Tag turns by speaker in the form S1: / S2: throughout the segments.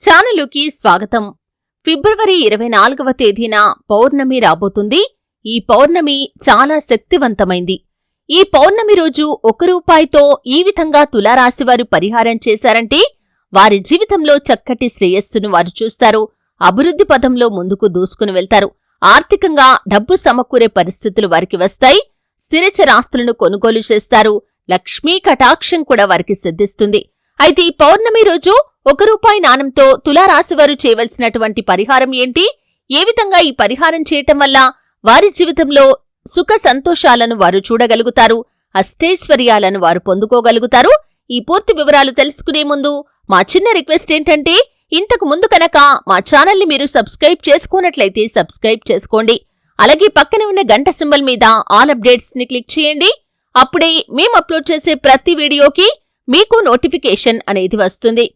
S1: ఛానలుకి స్వాగతం. ఫిబ్రవరి ఇరవై నాలుగవ తేదీన పౌర్ణమి రాబోతుంది. ఈ పౌర్ణమి చాలా శక్తివంతమైంది. ఈ పౌర్ణమి రోజు ఒక రూపాయితో ఈ విధంగా తులారాశివారు పరిహారం చేశారంటే వారి జీవితంలో చక్కటి శ్రేయస్సును వారు చూస్తారు. అభివృద్ధి పదంలో ముందుకు దూసుకుని వెళ్తారు. ఆర్థికంగా డబ్బు సమకూరే పరిస్థితులు వారికి వస్తాయి. స్థిరచరాస్తులను కొనుగోలు చేస్తారు. లక్ష్మీ కటాక్షం కూడా వారికి సిద్ధిస్తుంది. అయితే ఈ పౌర్ణమి రోజు ఒక రూపాయి నాణంతో తులారాశివారు చేయవలసినటువంటి పరిహారం ఏంటి? ఏ విధంగా ఈ పరిహారం చేయటం వల్ల వారి జీవితంలో సుఖ సంతోషాలను వారు చూడగలుగుతారు? అష్టైశ్వర్యాలను వారు పొందుకోగలుగుతారు? ఈ పూర్తి వివరాలు తెలుసుకునే ముందు మా చిన్న రిక్వెస్ట్ ఏంటంటే ఇంతకు ముందు కనుక మా ఛానల్ని మీరు సబ్స్క్రైబ్ చేసుకున్నట్లయితే సబ్స్క్రైబ్ చేసుకోండి. అలాగే పక్కనే ఉన్న గంట సింబల్ మీద ఆల్ అప్డేట్స్ని క్లిక్ చేయండి. అప్పుడే మేము అప్లోడ్ చేసే ప్రతి వీడియోకి మీకు నోటిఫికేషన్ అనేది వస్తుంది.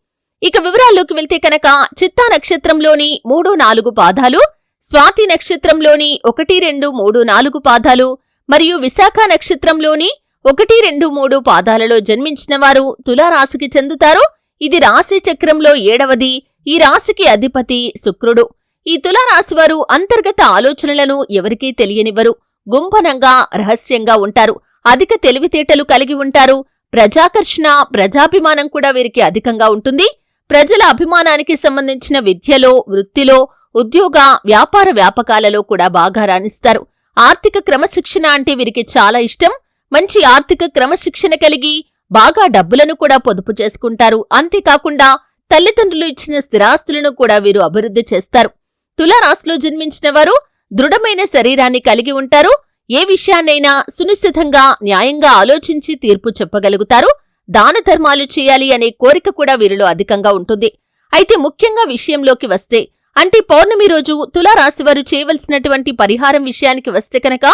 S1: ఇక వివరాల్లోకి వెళ్తే కనుక చిత్తా నక్షత్రంలోని మూడు నాలుగు పాదాలు స్వాతి నక్షత్రంలోని ఒకటి రెండు మూడు నాలుగు పాదాలు మరియు విశాఖ నక్షత్రంలోని ఒకటి రెండు మూడు పాదాలలో జన్మించిన వారు తులారాశికి చెందుతారు. ఇది రాశి చక్రంలో ఏడవది. ఈ రాశికి అధిపతి శుక్రుడు. ఈ తులారాశి వారు అంతర్గత ఆలోచనలను ఎవరికీ తెలియనివ్వరు. గుంపనంగా రహస్యంగా ఉంటారు. అధిక తెలివితేటలు కలిగి ఉంటారు. ప్రజాకర్షణ ప్రజాభిమానం కూడా వీరికి అధికంగా ఉంటుంది. ప్రజల అభిమానానికి సంబంధించిన విద్యలో వృత్తిలో ఉద్యోగ వ్యాపార వ్యాపకాలలో కూడా బాగా రాణిస్తారు. ఆర్థిక క్రమశిక్షణ అంటే వీరికి చాలా ఇష్టం. మంచి ఆర్థిక క్రమశిక్షణ కలిగి బాగా డబ్బులను కూడా పొదుపు చేసుకుంటారు. అంతేకాకుండా తల్లిదండ్రులు ఇచ్చిన స్థిరాస్తులను కూడా వీరు అభివృద్ధి చేస్తారు. తులారాశిలో జన్మించిన వారు దృఢమైన శరీరాన్ని కలిగి ఉంటారు. ఏ విషయాన్నైనా సునిశ్చితంగా న్యాయంగా ఆలోచించి తీర్పు చెప్పగలుగుతారు. దాన ధర్మాలు చేయాలి అనే కోరిక కూడా వీరిలో అధికంగా ఉంటుంది. అయితే ముఖ్యంగా విషయంలోకి వస్తే అంటే పౌర్ణమి రోజు తులారాశివారు చేయవలసినటువంటి పరిహారం విషయానికి వస్తే కనుక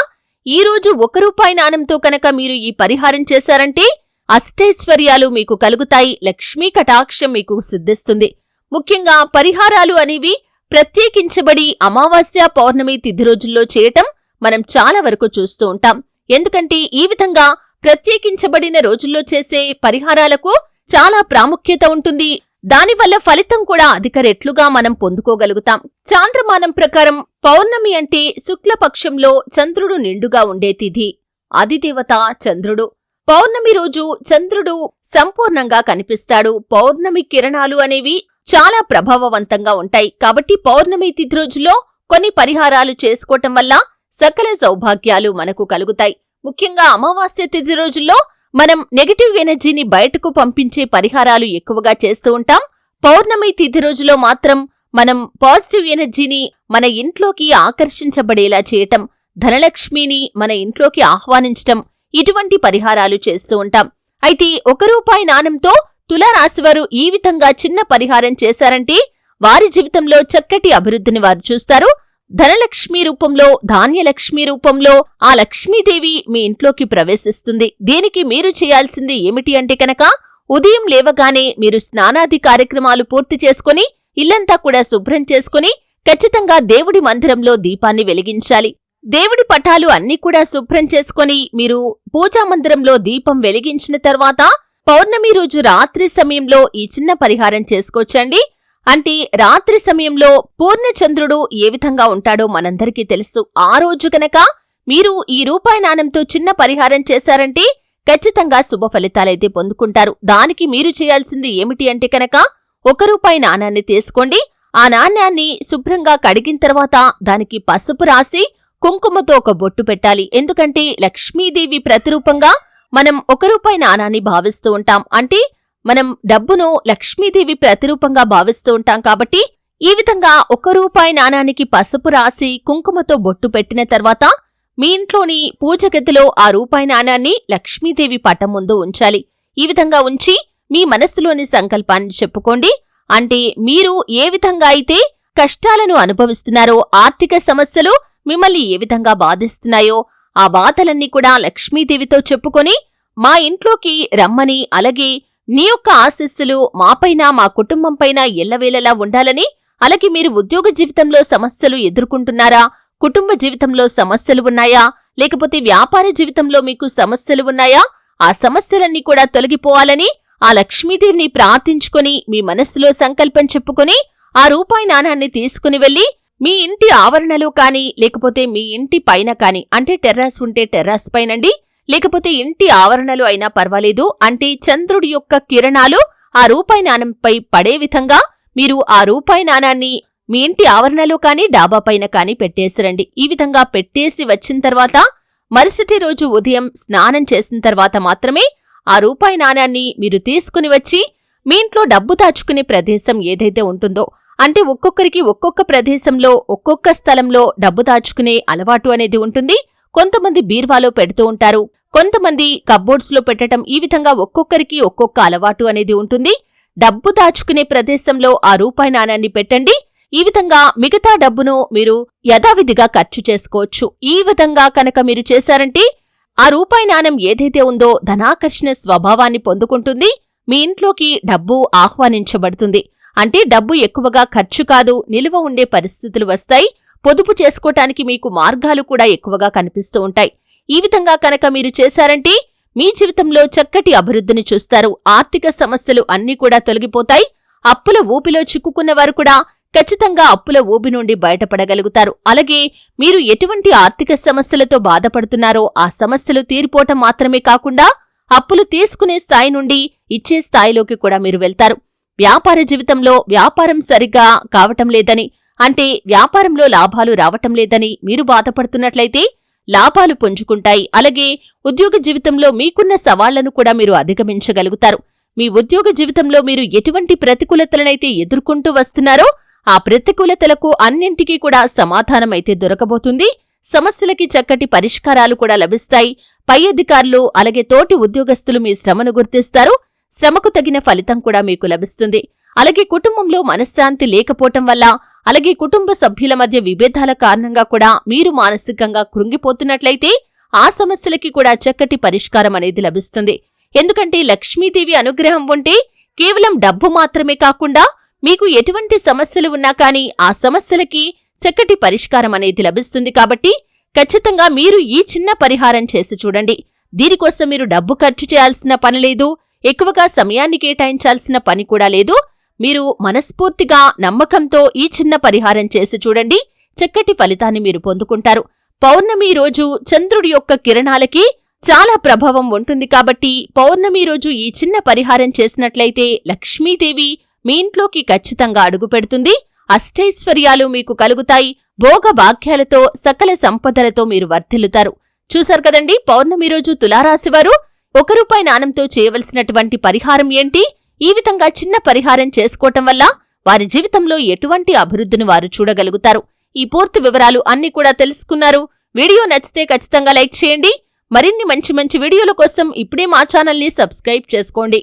S1: ఈ రోజు ఒక రూపాయి నాణంతో కనుక మీరు ఈ పరిహారం చేశారంటే అష్టైశ్వర్యాలు మీకు కలుగుతాయి లక్ష్మీ కటాక్షం మీకు సిద్ధిస్తుంది. ముఖ్యంగా పరిహారాలు అనేవి ప్రత్యేకించబడి అమావాస్య పౌర్ణమి తిథి రోజుల్లో చేయటం మనం చాలా వరకు చూస్తూ ఉంటాం. ఎందుకంటే ఈ విధంగా ప్రత్యేకించబడిన రోజుల్లో చేసే పరిహారాలకు చాలా ప్రాముఖ్యత ఉంటుంది. దానివల్ల ఫలితం కూడా అధిక రెట్లుగా మనం పొందుకోగలుగుతాం. చాంద్రమానం ప్రకారం పౌర్ణమి అంటే శుక్లపక్షంలో చంద్రుడు నిండుగా ఉండే తిథి. అధిదేవత చంద్రుడు. పౌర్ణమి రోజు చంద్రుడు సంపూర్ణంగా కనిపిస్తాడు. పౌర్ణమి కిరణాలు అనేవి చాలా ప్రభావవంతంగా ఉంటాయి. కాబట్టి పౌర్ణమి తిథి రోజులో కొన్ని పరిహారాలు చేసుకోవటం వల్ల సకల సౌభాగ్యాలు మనకు కలుగుతాయి. ముఖ్యంగా అమావాస్య తిథి రోజుల్లో మనం నెగటివ్ ఎనర్జీని బయటకు పంపించే పరిహారాలు ఎక్కువగా చేస్తూ ఉంటాం. పౌర్ణమి తిథి రోజులో మాత్రం మనం పాజిటివ్ ఎనర్జీని మన ఇంట్లోకి ఆకర్షించబడేలా చేయటం ధనలక్ష్మిని మన ఇంట్లోకి ఆహ్వానించటం ఇటువంటి పరిహారాలు చేస్తూ ఉంటాం. అయితే ఒక రూపాయి నాణంతో తులారాశివారు ఈ విధంగా చిన్న పరిహారం చేశారంటే వారి జీవితంలో చక్కటి అభివృద్ధిని వారు చూస్తారు. ధనలక్ష్మి రూపంలో ధాన్యలక్ష్మి రూపంలో ఆ లక్ష్మీదేవి మీ ఇంట్లోకి ప్రవేశిస్తుంది. దీనికి మీరు చేయాల్సింది ఏమిటి అంటే కనుక ఉదయం లేవగానే మీరు స్నానాది కార్యక్రమాలు పూర్తి చేసుకుని ఇల్లంతా కూడా శుభ్రం చేసుకుని ఖచ్చితంగా దేవుడి మందిరంలో దీపాన్ని వెలిగించాలి. దేవుడి పటాలు అన్నీ కూడా శుభ్రం చేసుకుని మీరు పూజా మందిరంలో దీపం వెలిగించిన తర్వాత పౌర్ణమి రోజు రాత్రి సమయంలో ఈ చిన్న పరిహారం చేసుకోవచ్చండి. అంటే రాత్రి సమయంలో పూర్ణచంద్రుడు ఏ విధంగా ఉంటాడో మనందరికీ తెలుసు. ఆ రోజు గనక మీరు ఈ రూపాయి నాణంతో చిన్న పరిహారం చేశారంటే ఖచ్చితంగా శుభ ఫలితాలైతే పొందుకుంటారు. దానికి మీరు చేయాల్సింది ఏమిటి అంటే కనుక ఒక రూపాయి నాణాన్ని తీసుకోండి. ఆ నాణ్యాన్ని శుభ్రంగా కడిగిన తర్వాత దానికి పసుపు రాసి కుంకుమతో ఒక బొట్టు పెట్టాలి. ఎందుకంటే లక్ష్మీదేవి ప్రతిరూపంగా మనం ఒక రూపాయి నాణాన్ని భావిస్తూ ఉంటాం. అంటే మనం డబ్బును లక్ష్మీదేవి ప్రతిరూపంగా భావిస్తూ ఉంటాం కాబట్టి ఈ విధంగా ఒక రూపాయి నాణానికి పసుపు రాసి కుంకుమతో బొట్టు పెట్టిన తర్వాత మీ ఇంట్లోని పూజ గదిలో ఆ రూపాయి నాణాన్ని లక్ష్మీదేవి పటం ముందు ఉంచాలి. ఈ విధంగా ఉంచి మీ మనస్సులోని సంకల్పాన్ని చెప్పుకోండి. అంటే మీరు ఏ విధంగా అయితే కష్టాలను అనుభవిస్తున్నారో ఆర్థిక సమస్యలు మిమ్మల్ని ఏ విధంగా బాధిస్తున్నాయో ఆ బాధలన్నీ కూడా లక్ష్మీదేవితో చెప్పుకొని మా ఇంట్లోకి రమ్మని అలాగే నీ యొక్క ఆశస్సులు మాపైన మా కుటుంబంపైన ఎల్లవేళలా ఉండాలని అలాగే మీరు ఉద్యోగ జీవితంలో సమస్యలు ఎదుర్కొంటున్నారా? కుటుంబ జీవితంలో సమస్యలు ఉన్నాయా? లేకపోతే వ్యాపార జీవితంలో మీకు సమస్యలు ఉన్నాయా? ఆ సమస్యలన్నీ కూడా తొలగిపోవాలని ఆ లక్ష్మీదేవిని ప్రార్థించుకుని మీ మనస్సులో సంకల్పం చెప్పుకుని ఆ రూపాయి నాణాన్ని తీసుకుని వెళ్ళి మీ ఇంటి ఆవరణలో కానీ లేకపోతే మీ ఇంటి పైన కానీ అంటే టెర్రాస్ ఉంటే టెర్రాస్ పైనండి లేకపోతే ఇంటి ఆవరణలు అయినా పర్వాలేదు. అంటే చంద్రుడి యొక్క కిరణాలు ఆ రూపాయి నాణంపై పడే విధంగా మీరు ఆ రూపాయి నాణాన్ని మీ ఇంటి ఆవరణలో కానీ డాబా పైన కానీ పెట్టేసిరండి. ఈ విధంగా పెట్టేసి వచ్చిన తర్వాత మరుసటి రోజు ఉదయం స్నానం చేసిన తర్వాత మాత్రమే ఆ రూపాయి నాణాన్ని మీరు తీసుకుని వచ్చి మీ ఇంట్లో డబ్బు దాచుకునే ప్రదేశం ఏదైతే ఉంటుందో అంటే ఒక్కొక్కరికి ఒక్కొక్క ప్రదేశంలో ఒక్కొక్క స్థలంలో డబ్బు దాచుకునే అలవాటు అనేది ఉంటుంది. కొంతమంది బీర్వాలో పెడుతూ ఉంటారు. కొంతమంది కబ్బోర్డ్స్లో పెట్టడం ఈ విధంగా ఒక్కొక్కరికి ఒక్కొక్క అలవాటు అనేది ఉంటుంది. డబ్బు దాచుకునే ప్రదేశంలో ఆ రూపాయి నాణాన్ని పెట్టండి. ఈ విధంగా మిగతా డబ్బును మీరు యథావిధిగా ఖర్చు చేసుకోవచ్చు. ఈ విధంగా కనుక మీరు చేశారంటే ఆ రూపాయి నాణం ఏదైతే ఉందో ధనాకర్షణ స్వభావాన్ని పొందుకుంటుంది. మీ ఇంట్లోకి డబ్బు ఆహ్వానించబడుతుంది. అంటే డబ్బు ఎక్కువగా ఖర్చు కాదు నిలువ ఉండే పరిస్థితులు వస్తాయి. పొదుపు చేసుకోటానికి మీకు మార్గాలు కూడా ఎక్కువగా కనిపిస్తూ ఉంటాయి. ఈ విధంగా కనుక మీరు చేశారంటే మీ జీవితంలో చక్కటి అభివృద్ధిని చూస్తారు. ఆర్థిక సమస్యలు అన్నీ కూడా తొలగిపోతాయి. అప్పుల ఊపిలో చిక్కుకున్న వారు కూడా ఖచ్చితంగా అప్పుల ఊబి నుండి బయటపడగలుగుతారు. అలాగే మీరు ఎటువంటి ఆర్థిక సమస్యలతో బాధపడుతున్నారో ఆ సమస్యలు తీరిపోవటం మాత్రమే కాకుండా అప్పులు తీసుకునే స్థాయి నుండి ఇచ్చే స్థాయిలోకి కూడా మీరు వెళ్తారు. వ్యాపార జీవితంలో వ్యాపారం సరిగ్గా కావటం లేదని అంటే వ్యాపారంలో లాభాలు రావటం లేదని మీరు బాధపడుతున్నట్లయితే లాభాలు పుంజుకుంటాయి. అలాగే ఉద్యోగ జీవితంలో మీకున్న సవాళ్ళను కూడా మీరు అధిగమించగలుగుతారు. మీ ఉద్యోగ జీవితంలో మీరు ఎటువంటి ప్రతికూలతలనైతే ఎదుర్కొంటూ వస్తున్నారో ఆ ప్రతికూలతలకు అన్నింటికీ కూడా సమాధానమైతే దొరకబోతుంది. సమస్యలకి చక్కటి పరిష్కారాలు కూడా లభిస్తాయి. పై అధికారులు అలాగే తోటి ఉద్యోగస్తులు మీ శ్రమను గుర్తిస్తారు. శ్రమకు తగిన ఫలితం కూడా మీకు లభిస్తుంది. అలాగే కుటుంబంలో మనశ్శాంతి లేకపోవటం వల్ల అలాగే కుటుంబ సభ్యుల మధ్య విభేదాల కారణంగా కూడా మీరు మానసికంగా కృంగిపోతున్నట్లయితే ఆ సమస్యలకి కూడా చక్కటి పరిష్కారం అనేది లభిస్తుంది. ఎందుకంటే లక్ష్మీదేవి అనుగ్రహం ఉంటే కేవలం డబ్బు మాత్రమే కాకుండా మీకు ఎటువంటి సమస్యలు ఉన్నా కానీ ఆ సమస్యలకి చక్కటి పరిష్కారం అనేది లభిస్తుంది కాబట్టి ఖచ్చితంగా మీరు ఈ చిన్న పరిహారం చేసి చూడండి. దీనికోసం మీరు డబ్బు ఖర్చు చేయాల్సిన పని లేదు ఎక్కువగా సమయాన్ని కేటాయించాల్సిన పని కూడా లేదు మీరు మనస్ఫూర్తిగా నమ్మకంతో ఈ చిన్న పరిహారం చేసి చూడండి. చక్కటి ఫలితాన్ని మీరు పొందుకుంటారు. పౌర్ణమి రోజు చంద్రుడి యొక్క కిరణాలకి చాలా ప్రభావం ఉంటుంది కాబట్టి పౌర్ణమి రోజు ఈ చిన్న పరిహారం చేసినట్లయితే లక్ష్మీదేవి మీ ఇంట్లోకి ఖచ్చితంగా అడుగుపెడుతుంది అష్టైశ్వర్యాలు మీకు కలుగుతాయి. భోగ భాగ్యాలతో సకల సంపదలతో మీరు వర్ధిల్లుతారు. చూశారు కదండి? పౌర్ణమి రోజు తులారాశివారు ఒక రూపాయి నాణంతో చేయవలసినటువంటి పరిహారం ఏంటి? ఈ విధంగా చిన్న పరిహారం చేసుకోవటం వల్ల వారి జీవితంలో ఎటువంటి అభివృద్ధిని వారు చూడగలుగుతారు. ఈ పూర్తి వివరాలు అన్ని కూడా తెలుసుకున్నారు. వీడియో నచ్చితే ఖచ్చితంగా లైక్ చేయండి. మరిన్ని మంచి మంచి వీడియోల కోసం ఇప్పుడే మా ఛానల్ని సబ్స్క్రైబ్ చేసుకోండి.